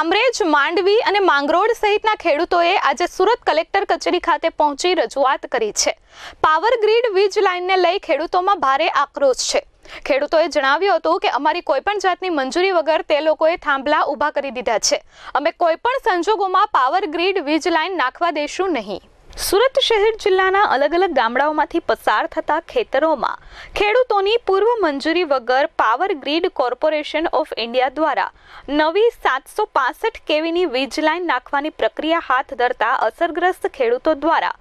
કામરેજ, માંડવી અને માંગરોળ સહિતના ખેડૂતોએ આજે સુરત કલેક્ટર કચેરી ખાતે પહોંચી રજૂઆત કરી છે. પાવર ગ્રીડ વીજ લાઇનને લઈ ખેડૂતોમાં ભારે આક્રોશ છે. ખેડૂતોએ જણાવ્યું હતું કે અમારી કોઈપણ જાતની મંજૂરી વગર તે લોકોએ થાંભલા ઊભા કરી દીધા છે. અમે કોઈપણ સંજોગોમાં પાવર ગ્રીડ વીજ લાઇન નાખવા દેશું નહીં. સુરત શહેર જિલ્લાના અલગ અલગ ગામડાઓમાંથી પસાર થતા ખેતરોમાં ખેડૂતોની પૂર્વ મંજૂરી વગર power grid corporation of India દ્વારા નવી સાતસો પાસઠ કેવીની વીજ લાઇન નાખવાની પ્રક્રિયા હાથ ધરતા અસરગ્રસ્ત ખેડૂતો દ્વારા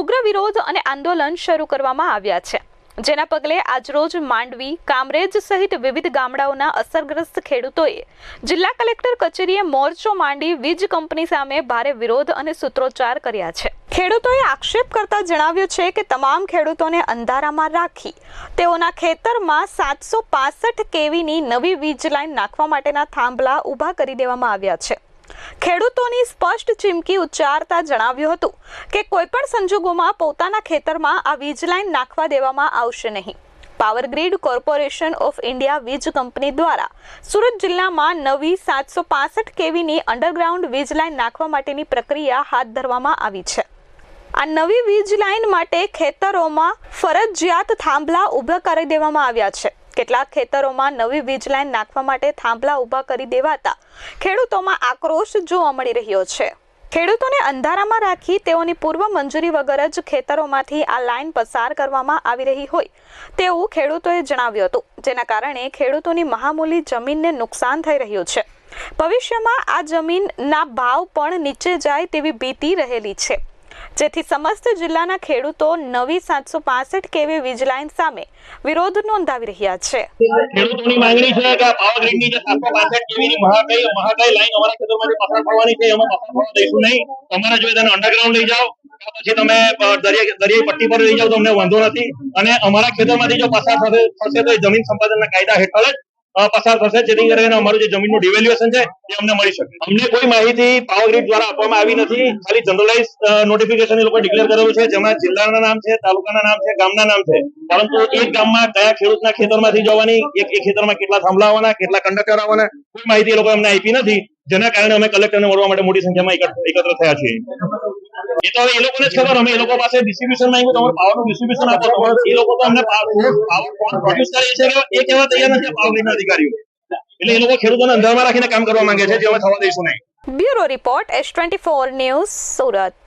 ઉગ્ર વિરોધ અને આંદોલન શરૂ કરવામાં આવ્યા છે. જેના પગલે આજરોજ માંડવી, કામરેજ સહિત વિવિધ ગામડાઓના અસરગ્રસ્ત ખેડૂતોએ જિલ્લા કલેક્ટર કચેરીએ મોરચો માંડી વીજ કંપની સામે ભારે વિરોધ અને સૂત્રોચ્ચાર કર્યા છે. ખેડૂતોએ આક્ષેપ કરતા જણાવ્યું છે કે તમામ ખેડૂતોને અંધારામાં રાખી તેઓના ખેતરમાં સાતસો પાસઠ કેવીની નવી વીજ લાઇન નાખવા માટેના થાંભલા ઊભા કરી દેવામાં આવ્યા છે. ખેડૂતોની સ્પષ્ટ ચીમકી ઉચ્ચારતા જણાવ્યું હતું કે કોઈપણ સંજોગોમાં પોતાના ખેતરમાં આ વીજ લાઇન નાખવા દેવામાં આવશે નહીં. Power grid corporation of India વીજ કંપની દ્વારા સુરત જિલ્લામાં નવી સાતસો પાસઠ કેવીની અંડરગ્રાઉન્ડ વીજ લાઇન નાખવા માટેની પ્રક્રિયા હાથ ધરવામાં આવી છે. આ નવી વીજ લાઇન માટે ખેતરોમાં ફરજિયાત થાંભલા ઊભા કરી દેવામાં આવ્યા છે. કેટલાક ખેતરોમાં નવી વીજ લાઇન નાખવા માટે થાંભલા ઊભા કરી દેવાતા ખેડૂતોમાં આક્રોશ જોવા મળી રહ્યો છે. ખેડૂતોને અંધારામાં રાખી તેઓની પૂર્વ મંજૂરી વગર જ ખેતરોમાંથી આ લાઇન પસાર કરવામાં આવી રહી હોય તેવું ખેડૂતોએ જણાવ્યું હતું. જેના કારણે ખેડૂતોની મહામૂલી જમીનને નુકસાન થઈ રહ્યું છે. ભવિષ્યમાં આ જમીનના ભાવ પણ નીચે જાય તેવી ભીતિ રહેલી છે. જેથી સમસ્ત જિલ્લાના ખેડૂતો નવી સાતસો પાસઠ કેવી વીજ લાઇન સામે વિરોધ નોંધાવી રહ્યા છે. ખેડૂતોની માંગણી છે કે પાવર ગ્રીડની જે સાતસો પાસઠ કેવીની મહાકાય મહાકાય લાઇન અમારા ખેતરમાંથી પસાર થવાની છે, એમાં પસાર થવા દઈશું નહીં. તમારે જોઈએ તેને અંડરગ્રાઉન્ડ લઈ જાઓ પછી તમે દરિયા દરિયાઈ પટ્ટી પર લઈ જાઓ, તો અમને વાંધો નથી. અને અમારા ખેતરમાંથી જો પસાર થશે તો જમીન સંપાદનના કાયદા હેઠળ જ પસાર થશે જેથી કરીને અમારું જે જમીનનું ડિવેલ્યુએશન છે એ અમને મળી શકે. અમને કોઈ માહિતી પાવર ગ્રીડ દ્વારા આપવામાં આવી નથી. ખાલી જનરલાઇઝ નોટિફિકેશન એ લોકો ડિક્લેર કરેલું છે જેમાં જિલ્લાના નામ છે તાલુકાના નામ છે ગામના નામ છે. પરંતુ એક ગામમાં કયા ખેડૂતના ખેતરમાંથી જવાની એક ખેતરમાં કેટલા થાંભલા આવવાના કેટલા કંડક્ટર આવવાના કોઈ માહિતી એ લોકો અમને આપી નથી. જેના કારણે અમે કલેક્ટરને મળવા માટે મોટી સંખ્યામાં એકત્ર થયા છીએ. એ તો એ લોકોને જ ખબર અમે એ લોકો પાસે ડિસ્ટ્રીબ્યુશન માંગ્યું તમારું પાવરનું ડિસ્ટ્રીબ્યુશન આપો. એ લોકો તો અમને પાવર પ્રોડ્યુસ કરે છે એ કહેવા તૈયાર નથી પાવર ગ્રીડના અધિકારીઓ. એટલે એ લોકો ખેડૂતોને અંધારમાં રાખીને કામ કરવા માંગે છે જે અમે થવા દઈશું નહીં. Bureau report S twenty four news Surat.